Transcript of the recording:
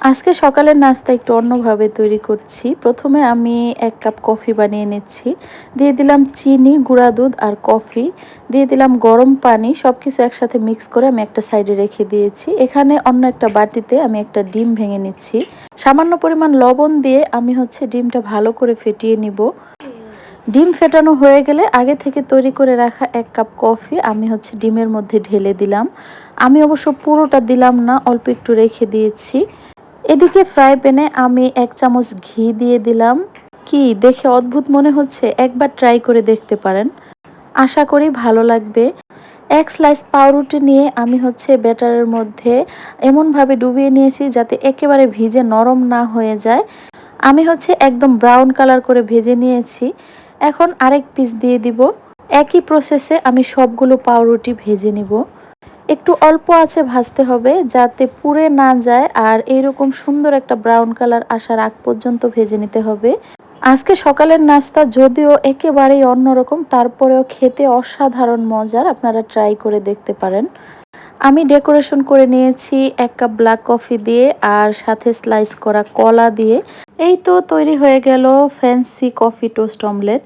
আজকে সকালের নাস্তা একটু অন্যভাবে তৈরি করছি। প্রথমে আমি এক কাপ কফি বানিয়ে নিচ্ছি। দিয়ে দিলাম চিনি, গুঁড়া দুধ আর কফি। দিয়ে দিলাম গরম পানি সব কিছু একসাথে মিক্স করে আমি একটা সাইডে রেখে দিয়েছি। এখানে অন্য একটা বাটিতে আমি একটা ডিম ভেঙে নিচ্ছি। সামান্য পরিমাণ লবণ দিয়ে আমি হচ্ছে ডিমটা ভালো করে ফেটিয়ে নিব। ডিম ফেটানো হয়ে গেলে আগে থেকে তৈরি করে রাখা এক কাপ কফি আমি হচ্ছে ডিমের মধ্যে ঢেলে দিলাম। আমি অবশ্য পুরোটা দিলাম না, অল্প একটু রেখে দিয়েছি। এদিকে ফ্রাই প্যানে আমি এক চামচ ঘি দিয়ে দিলাম। কি, দেখে অদ্ভুত মনে হচ্ছে, একবার ট্রাই করে দেখতে পারেন। আশা করি ভালো লাগবে। এক স্লাইস পাউরুটি নিয়ে আমি হচ্ছে ব্যাটারের মধ্যে এমনভাবে ডুবিয়ে নিয়েছি যাতে একেবারে ভিজে নরম না হয়ে যায়। আমি হচ্ছে একদম ব্রাউন কালার করে ভেজে নিয়েছি। এখন আরেক পিস দিয়ে দিব। একই প্রসেসে আমি সবগুলো পাউরুটি ভেজে নিব। একটু অল্প আছে ভাজতে হবে যাতে পুড়ে না যায়, আর এরকম সুন্দর একটা ব্রাউন কালার আসার আগ পর্যন্ত ভেজে নিতে হবে। আজকে সকালের নাস্তা যদিও একেবারেই অন্যরকম, তারপরেও খেতে অসাধারণ মজার, আপনারা ট্রাই করে দেখতে পারেন। আমি ডেকোরেশন করে নিয়েছি এক কাপ ব্ল্যাক কফি দিয়ে, আর সাথে স্লাইস করা কলা দিয়ে। এই তো তৈরি হয়ে গেল ফ্যান্সি কফি টোস্ট অমলেট